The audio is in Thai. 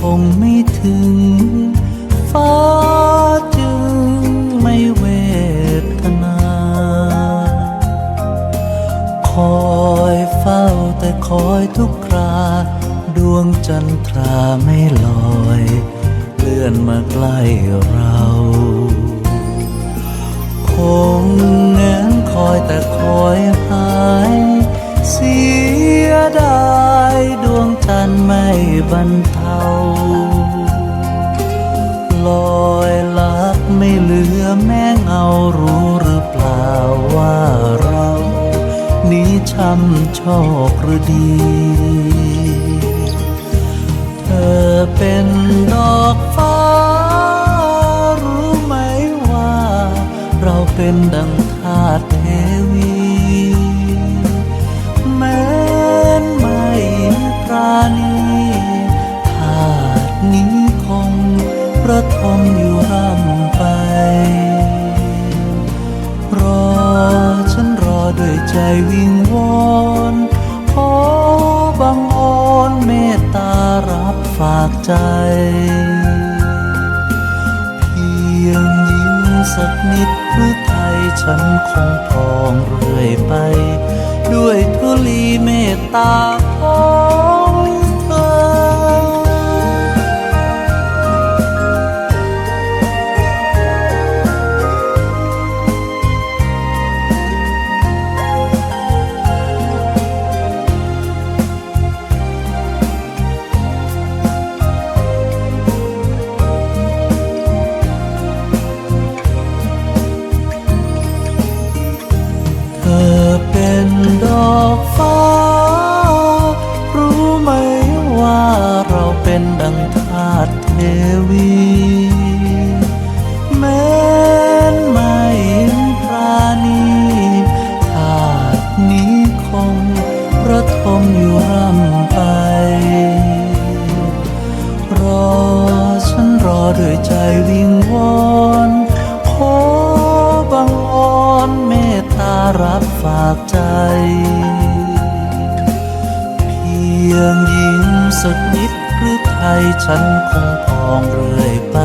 คงไม่ถึง ฟ้าจึงไม่เวทนา คอยเฝ้าแต่คอยทุกครา ดวงจันทราไม่ลอย เลื่อนมาใกล้เรา คงแงนคอยแต่คอย บรรเทาลอยลักไม่เหลือแม่เงารู้หรือเปล่าว่าเรา นี้ช้ำโชคหรือดี เธอเป็นดอกฟ้า รู้ไหมว่า เราเป็นดังทาสเทวี ทมอยู่ร่ำไป รอฉันรอด้วยใจวิงวอนขอบังอ่อนเมตตารับฝากใจ เพียงยิ้มสักนิดหรือไทยฉันคงพองเรื่อยไป ด้วยทุลีเมตตาขอ ดังธาตุเทวี ฉันคงพองเรื่อยไป